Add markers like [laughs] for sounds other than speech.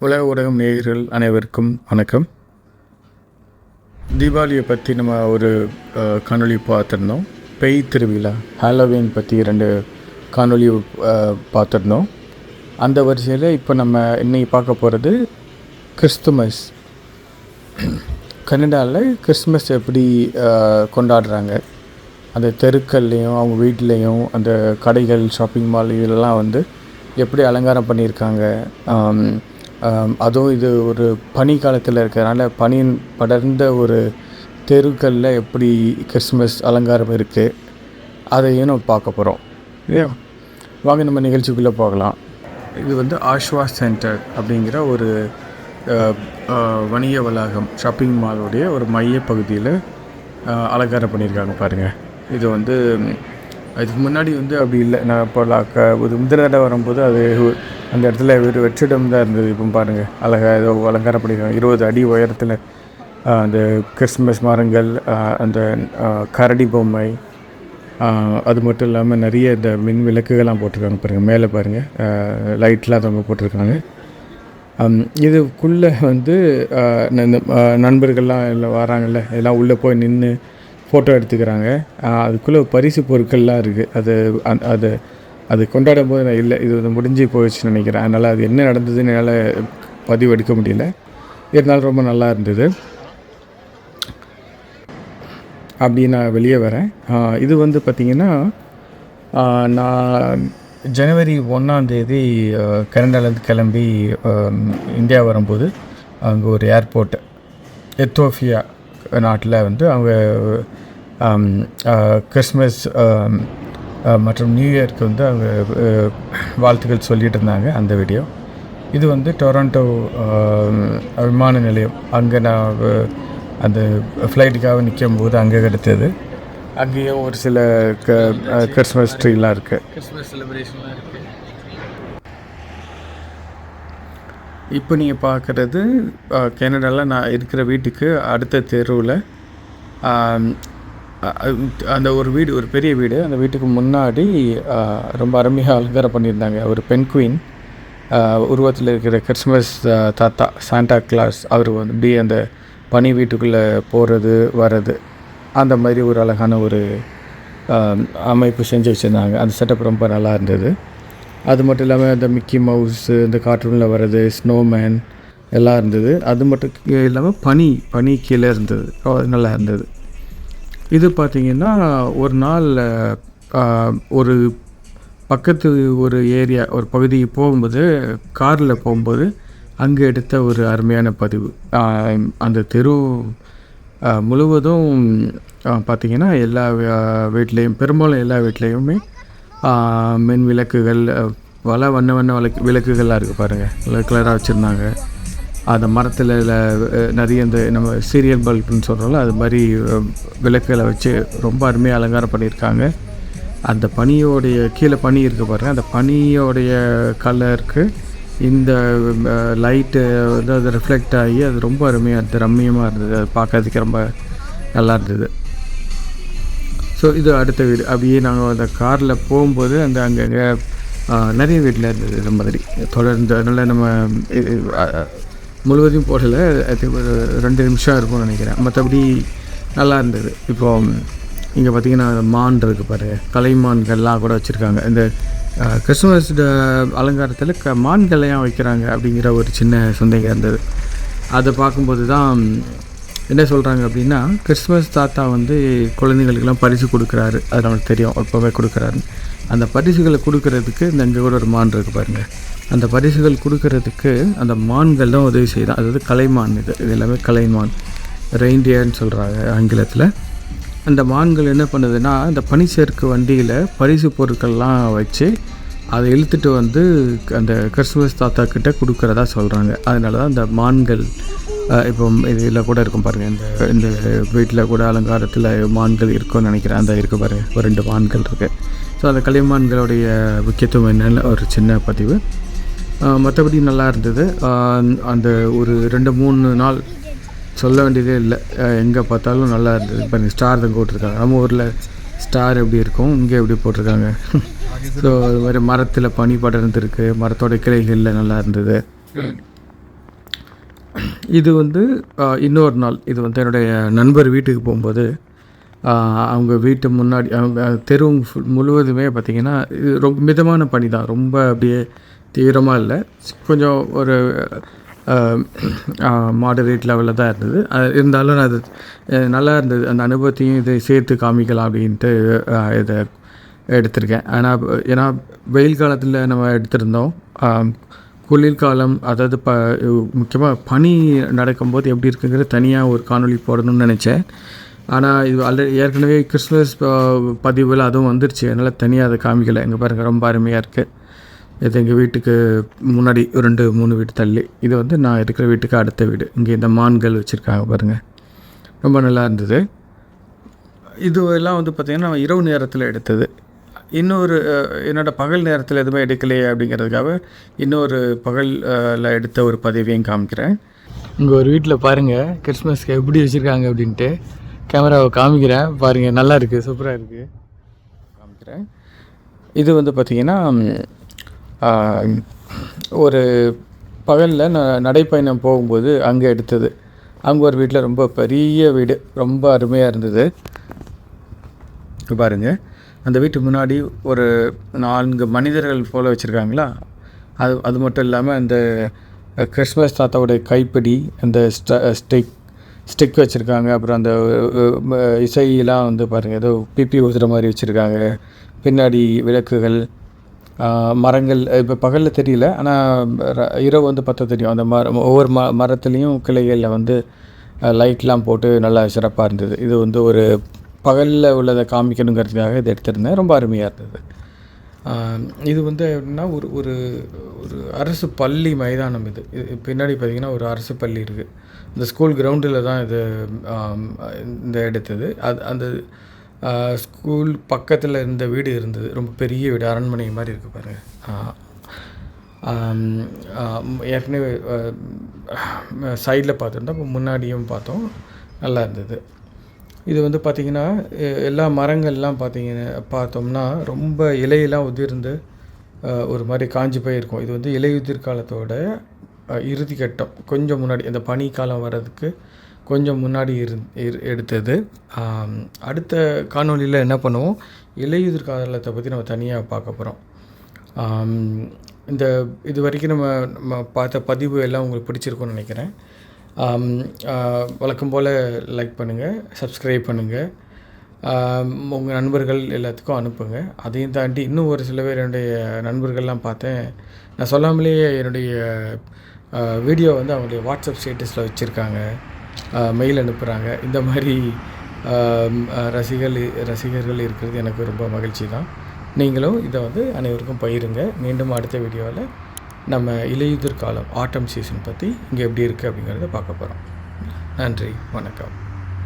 உலக ஊடகம் நேயர்கள் அனைவருக்கும் வணக்கம். தீபாவளியை பற்றி நம்ம ஒரு அஹ், காணொளி பார்த்துருந்தோம். பெய் திருவிழா ஹாலோவின் பற்றி ரெண்டு காணொளி பார்த்துருந்தோம். அந்த வரிசையில் இப்போ நம்ம இன்னைக்கு பார்க்க போகிறது கிறிஸ்துமஸ். கனடாவில் கிறிஸ்மஸ் எப்படி கொண்டாடுறாங்க? அந்த தெருக்கள்லேயும் அவங்க வீட்லேயும் அந்த கடைகள் ஷாப்பிங் மால் இதெல்லாம் வந்து எப்படி அலங்காரம் பண்ணியிருக்காங்க? அதுவும் இது ஒரு பனி காலத்தில் இருக்கிறனால பனி படர்ந்த ஒரு தெருக்களில் எப்படி கிறிஸ்மஸ் அலங்காரம் இருக்குது அதையும் நம்ம பார்க்க போகிறோம் இல்லையா? வாங்க நம்ம நிகழ்ச்சிக்குள்ளே போகலாம். இது வந்து ஆஷ்வா சென்டர் அப்படிங்கிற ஒரு வணிக வளாகம் ஷாப்பிங் மாலுடைய ஒரு மைய பகுதியில் அலங்காரம் பண்ணியிருக்காங்க பாருங்கள் இது வந்து அதுக்கு முன்னாடி வந்து அப்படி இல்லை. நான் இப்போ லாக்க ஒரு முந்தின தடவை வரும்போது அது அந்த இடத்துல ஒரு வெற்றிடம் தான் இருந்தது. இப்போ பாருங்கள் அழகாக ஏதோ அலங்காரம் பண்ணியிருக்காங்க இருபது அடி உயரத்தில் அந்த கிறிஸ்மஸ் மரங்கள் அந்த கரடி பொம்மை அது மட்டும் இல்லாமல் நிறைய இந்த மின் விளக்குகள்லாம் போட்டிருக்காங்க பாருங்கள் மேலே பாருங்கள் லைட்லாம் ரொம்ப போட்டிருக்காங்க. இதுக்குள்ளே வந்து இந்த, நண்பர்கள்லாம் எல்லாம் வராங்கல்ல எல்லாம் உள்ளே போய் நின்று ஃபோட்டோ எடுத்துக்கிறாங்க. அதுக்குள்ளே பரிசு பொருட்கள்லாம் இருக்குது அது அந் அது அது கொண்டாடும் போது நான் இல்லை இது வந்து முடிஞ்சு போயிடுச்சுன்னு நினைக்கிறேன். அதனால் அது என்ன நடந்ததுன்னு என்னால் பதிவு எடுக்க முடியல. இருந்தாலும் ரொம்ப நல்லா இருந்தது. அப்படி நான் வெளியே வரேன். இது வந்து பார்த்திங்கன்னா நான் ஜனவரி ஒன்றாந்தேதி கனடாலேருந்து கிளம்பி இந்தியா வரும்போது அங்கே ஒரு ஏர்போர்ட் எத்தோஃபியா நாட்டில் வந்து அவங்க கிறிஸ்மஸ் மற்றும் நியூ இயர்க்கு வந்து அவங்க வாழ்த்துக்கள் சொல்லிட்டு இருந்தாங்க அந்த வீடியோ. இது வந்து டொரண்டோ விமான நிலையம். அங்கே நான் அந்த ஃப்ளைட்டுக்காக நிற்கும் போது அங்கே கிடைத்தது. அங்கேயும் ஒரு சில க கிறிஸ்மஸ் ட்ரீலாம் இருக்குது கிறிஸ்மஸ் செலிப்ரேஷன்லாம் இருக்குது இப்போ நீங்கள் பார்க்குறது கனடாவில் நான் இருக்கிற வீட்டுக்கு அடுத்த தெருவில் அந்த ஒரு வீடு ஒரு பெரிய வீடு. அந்த வீட்டுக்கு முன்னாடி ரொம்ப அருமையாக அலங்காரம் பண்ணியிருந்தாங்க. ஒரு பெண் குயின் உருவத்தில் இருக்கிற கிறிஸ்மஸ் தாத்தா சாண்டா கிளாஸ் அவர் வந்து அப்படியே அந்த பனி வீட்டுக்குள்ளே போகிறது வர்றது அந்த மாதிரி ஒரு அழகான ஒரு அமைப்பு செஞ்சு வச்சுருந்தாங்க. அந்த செட்டப் ரொம்ப நல்லா இருந்தது. அது மட்டும் இல்லாமல் இந்த மிக்கி மவுஸு இந்த கார்ட்டூனில் வர்றது ஸ்னோமேன் எல்லாம் இருந்தது. அது மட்டும் இல்லாமல் பனி பனி கீழே இருந்தது. நல்லா இருந்தது. இது பார்த்திங்கன்னா ஒரு நாள் ஒரு பக்கத்து ஒரு ஏரியா ஒரு பகுதிக்கு போகும்போது காரில் போகும்போது அங்கே எடுத்த ஒரு அருமையான பதிவு. அந்த தெரு முழுவதும் பார்த்திங்கன்னா எல்லா வீட்லேயும் பெரும்பாலும் எல்லா வீட்லேயுமே மின் விளக்குகள் பல வண்ண வண்ண விளக்கு விளக்குகள்லாம் இருக்குது பாருங்கள் கலர் கலராக வச்சுருந்தாங்க. அந்த மரத்தில் நிறைய இந்த நம்ம சீரியல் பல்புன்னு சொல்கிறோம்ல அது மாதிரி விளக்குகளை வச்சு ரொம்ப அருமையாக அலங்காரம் பண்ணியிருக்காங்க. அந்த பனியோடைய கீழே பனி இருக்குது பாருங்கள் அந்த பனியோடைய கலருக்கு இந்த லைட்டு வந்து அது ரிஃப்ளெக்ட் ஆகி அது ரொம்ப அருமையாக இருந்தது ரம்மியமாக இருந்தது. அது பார்க்கறதுக்கு ரொம்ப நல்லா இருந்தது. ஸோ இது அடுத்த வீடு. அப்படியே நாங்கள் அந்த காரில் போகும்போது அந்த அங்கங்கே நிறைய வீட்டில் இருந்தது இந்த மாதிரி. தொடர்ந்து அதனால் நம்ம முழுவதும் முழுவதையும் போடலை அது ஒரு ரெண்டு நிமிஷம் இருக்கும்னு நினைக்கிறேன். மற்றபடி நல்லா இருந்தது. இப்போது இங்கே பார்த்தீங்கன்னா மான் இருக்குது பாரு. கலைமான்கள்லாம் கூட வச்சுருக்காங்க. இந்த கிறிஸ்மஸ் அலங்காரத்தில் க மான்களையும் வைக்கிறாங்க அப்படிங்கிற ஒரு சின்ன சந்தேகம் இருந்தது. அதை பார்க்கும்போது தான் என்ன சொல்கிறாங்க அப்படின்னா கிறிஸ்மஸ் தாத்தா வந்து குழந்தைங்களுக்கெல்லாம் பரிசு கொடுக்குறாரு. அது நம்மளுக்கு தெரியும் எப்போவே கொடுக்குறாரு. அந்த பரிசுகளை கொடுக்கறதுக்கு இந்த இங்கே கூட ஒரு மான் இருக்குது பாருங்கள் அந்த பரிசுகள் கொடுக்கறதுக்கு அந்த மான்கள் தான் உதவி செய்தான். அதாவது கலைமான் இது. இது எல்லாமே கலைமான். ரெயின்டியர்னு சொல்கிறாங்க ஆங்கிலத்தில். அந்த மான்கள் என்ன பண்ணுதுன்னா இந்த பனிச்சேர்க்கு வண்டியில் பரிசு பொருட்கள்லாம் வச்சு அதை இழுத்துட்டு வந்து அந்த கிறிஸ்துமஸ் தாத்தா கிட்ட கொடுக்குறதா சொல்கிறாங்க அதனால தான் அந்த மான்கள் இப்போ இதில் கூட இருக்கும் பாருங்கள் இந்த இந்த வீட்டில் கூட அலங்காரத்தில் மான்கள் இருக்கும்னு நினைக்கிறேன். அந்த இருக்குது பாருங்கள் ஒரு ரெண்டு மான்கள் இருக்குது ஸோ அந்த களிமான்களுடைய முக்கியத்துவம் என்னென்ன ஒரு சின்ன பதிவு. மற்றபடி நல்லா இருந்தது. அந்த ஒரு ரெண்டு மூணு நாள் சொல்ல வேண்டியதே இல்லை. எங்கே பார்த்தாலும் நல்லா இருந்தது. இப்போ ஸ்டார் தான் போட்டிருக்காங்க. நம்ம ஊரில் ஸ்டார் எப்படி இருக்கும்? இங்கே எப்படி போட்டிருக்காங்க? [laughs] ஸோ அது மாதிரி மரத்தில் பனி படர்ந்துருக்கு. மரத்தோட கிளைகளில் நல்லா இருந்தது. இது வந்து இன்னொரு நாள். இது வந்து என்னுடைய நண்பர் வீட்டுக்கு போகும்போது அவங்க வீட்டு முன்னாடி அவங்க தெரு முழுவதுமே பார்த்திங்கன்னா இது ரொம்ப மிதமான பனி தான். ரொம்ப அப்படியே தீவிரமாக இல்லை. கொஞ்சம் ஒரு மாடரேட் லெவலில் தான் இருந்தது. அது இருந்தாலும் அது நல்லா இருந்தது. அந்த அனுபவத்தையும் இதை சேர்த்து காமிக்கலாம் அப்படின்ட்டு இதை எடுத்திருக்கேன். ஆனால் ஏன்னா வெயில் காலத்தில் நம்ம எடுத்திருந்தோம். குளிர்காலம் அதாவது ப முக்கியமாக பனி நடக்கும்போது எப்படி இருக்குங்கிறது தனியாக ஒரு காணொலி போடணும்னு நினச்சேன். ஆனால் இது ஆல்ரெடி ஏற்கனவே கிறிஸ்மஸ் பதிவில் அதுவும் வந்துருச்சு. அதனால் தனியாக அதை காமிக்கலை. எங்கள் பாருங்கள் ரொம்ப அருமையாக இருக்குது இது எங்கள் வீட்டுக்கு முன்னாடி ரெண்டு மூணு வீடு தள்ளி. இது வந்து நான் இருக்கிற வீட்டுக்கு அடுத்த வீடு. இங்கே இந்த மான்கள் வச்சுருக்காங்க பாருங்கள் ரொம்ப நல்லா இருந்தது. இது எல்லாம் வந்து பார்த்திங்கன்னா இரவு நேரத்தில் எடுத்தது. இன்னொரு என்னோட பகல் நேரத்தில் எதுவுமே எடுக்கலையே அப்படிங்கிறதுக்காக இன்னொரு பகலில் எடுத்த ஒரு பதிவையும் காமிக்கிறேன். இங்கே ஒரு வீட்டில் பாருங்கள் கிறிஸ்மஸ்க்கு எப்படி வச்சுருக்காங்க அப்படின்ட்டு. கேமராவை காமிக்கிறேன் பாருங்கள் நல்லா இருக்குது சூப்பராக இருக்குது காமிக்கிறேன். இது வந்து பார்த்திங்கன்னா ஒரு பகலில் நான் நடைப்பயணம் போகும்போது அங்கே எடுத்தது. அங்கே ஒரு வீட்டில் ரொம்ப பெரிய வீடு ரொம்ப அருமையாக இருந்தது. இங்க பாருங்க. அந்த வீட்டு முன்னாடி ஒரு நான்கு மனிதர்கள் போல் வச்சுருக்காங்களா? அது அது மட்டும் இல்லாமல் அந்த கிறிஸ்மஸ் தாத்தாவுடைய கைப்பிடி அந்த ஸ்டிக் ஸ்டிக் வச்சுருக்காங்க. அப்புறம் அந்த இசையெல்லாம் வந்து பாருங்கள் ஏதோ பிபி ஊதுற மாதிரி வச்சுருக்காங்க. பின்னாடி விளக்குகள் மரங்கள் இப்போ பகலில் தெரியல ஆனால் இரவு வந்து பார்த்தா தெரியும். அந்த மரம் ஒவ்வொரு ம மரத்துலேயும் கிளைகளில் வந்து லைட்லாம் போட்டு நல்லா சிறப்பாக இருந்தது. இது வந்து ஒரு பகலில் உள்ளதை காமிக்கணுங்கிறதுக்காக இதை எடுத்திருந்தேன். ரொம்ப அருமையாக இருந்தது. இது வந்து எப்படின்னா ஒரு ஒரு ஒரு அரசு பள்ளி மைதானம் இது. இது பின்னாடி பார்த்திங்கன்னா ஒரு அரசு பள்ளி இருக்குது இந்த ஸ்கூல் கிரவுண்டில் தான் இது இந்த எடுத்தது. அது அந்த ஸ்கூல் பக்கத்தில் இருந்த வீடு இருந்தது. ரொம்ப பெரிய வீடு அரண்மனை மாதிரி இருக்குது பாருங்கள் ஏற்கனவே சைடில் பார்த்துருந்தோம் இப்போ முன்னாடியும் பார்த்தோம். நல்லா இருந்தது. இது வந்து பார்த்திங்கன்னா எல்லா மரங்கள்லாம் பார்த்திங்கன்னா பார்த்தோம்னா ரொம்ப இலையெல்லாம் உதிர்ந்து ஒரு மாதிரி காஞ்சி போயிருக்கும். இது வந்து இலையுதிர் காலத்தோட இறுதி கட்டம். கொஞ்சம் முன்னாடி அந்த பனி காலம் வர்றதுக்கு கொஞ்சம் முன்னாடி இரு இரு- எடுத்தது. அடுத்த காணொளியில் என்ன பண்ணுவோம்? இலையுதிர் காலத்தை பற்றி நம்ம தனியாக பார்க்க போகிறோம் இந்த இது வரைக்கும் நம்ம நம்ம பார்த்த பதிவு எல்லாம் உங்களுக்கு பிடிச்சிருக்குன்னு நினைக்கிறேன். வழக்கம் போல் லைக் பண்ணுங்கள் சப்ஸ்கிரைப் பண்ணுங்கள் உங்கள் நண்பர்கள் எல்லாத்துக்கும் அனுப்புங்க. அதையும் தாண்டி இன்னும் ஒரு சில பேர் என்னுடைய நண்பர்கள்லாம் பார்த்தேன். நான் சொல்லாமலேயே என்னுடைய வீடியோ வந்து அவங்களுடைய வாட்ஸ்அப் ஸ்டேட்டஸில் வச்சுருக்காங்க. மெயில் அனுப்புகிறாங்க இந்த மாதிரி ரசிகர்கள் ரசிகர்கள் இருக்கிறது எனக்கு ரொம்ப மகிழ்ச்சி தான். நீங்களும் இதை வந்து அனைவருக்கும் பயிருங்க மீண்டும் அடுத்த வீடியோவில் நம்ம இலையுதிர் காலம் ஆட்டம் சீசன் பற்றி இங்கே எப்படி இருக்குது அப்படிங்கிறத பார்க்க போகிறோம் நன்றி வணக்கம்.